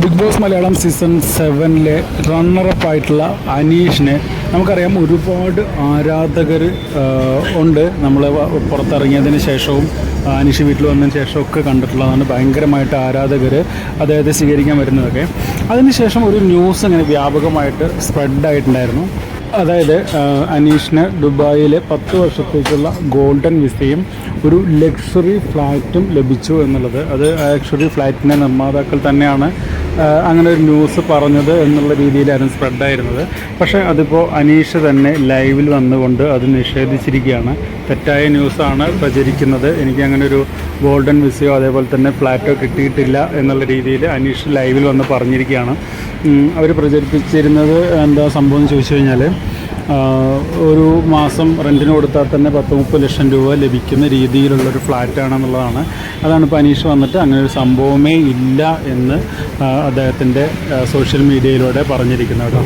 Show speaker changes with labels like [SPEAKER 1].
[SPEAKER 1] Big Boss Malayalam season സെവനിലെ runner up ആയിട്ടുള്ള അനീഷിനെ നമുക്കറിയാം ഒരുപാട് ആരാധകർ ഉണ്ട്. നമ്മൾ പുറത്തിറങ്ങിയതിന് ശേഷവും അനീഷ് വീട്ടിൽ വന്നതിന് ഒക്കെ കണ്ടിട്ടുള്ളതാണ് ഭയങ്കരമായിട്ട് ആരാധകർ അദ്ദേഹത്തെ സ്വീകരിക്കാൻ വരുന്നതൊക്കെ. അതിനുശേഷം ഒരു ന്യൂസ് ഇങ്ങനെ വ്യാപകമായിട്ട് സ്പ്രെഡായിട്ടുണ്ടായിരുന്നു അതായത് അനീഷിന് ദുബായിൽ പത്ത് വർഷത്തേക്കുള്ള ഗോൾഡൻ വിസയും ഒരു ലക്ഷറി ഫ്ലാറ്റും ലഭിച്ചു എന്നുള്ളത്. അത് ലക്ഷറി ഫ്ലാറ്റിന്റെ നിർമ്മാതാക്കൾ തന്നെയാണ് അങ്ങനെ ഒരു ന്യൂസ് പറഞ്ഞത് എന്നുള്ള രീതിയിലായിരുന്നു സ്പ്രെഡായിരുന്നത് പക്ഷേ അതിപ്പോൾ അനീഷ് തന്നെ ലൈവിൽ വന്നുകൊണ്ട് അത് നിഷേധിച്ചിരിക്കുകയാണ്. തെറ്റായ ന്യൂസാണ് പ്രചരിക്കുന്നത്. എനിക്ക് അങ്ങനെ ഒരു ഗോൾഡൻ വിസയോ അതേപോലെ തന്നെ ഫ്ലാറ്റോ കിട്ടിയിട്ടില്ല എന്നുള്ള രീതിയിൽ അനീഷ് ലൈവിൽ വന്ന് പറഞ്ഞിരിക്കുകയാണ്. അവർ പ്രചരിപ്പിച്ചിരുന്നത് എന്താ സംഭവം എന്ന് ചോദിച്ചു കഴിഞ്ഞാൽ ഒരു മാസം റെന്റിന് കൊടുത്താൽ തന്നെ പത്ത് മുപ്പത് ലക്ഷം രൂപ ലഭിക്കുന്ന രീതിയിലുള്ളൊരു ഫ്ലാറ്റാണെന്നുള്ളതാണ്. അതാണ് ഇപ്പോൾ അനീഷ് വന്നിട്ട് അങ്ങനെ ഒരു സംഭവമേ ഇല്ല എന്ന് അദ്ദേഹത്തിന്റെ സോഷ്യൽ മീഡിയയിലൂടെ പറഞ്ഞിരിക്കുന്നത് കേട്ടോ.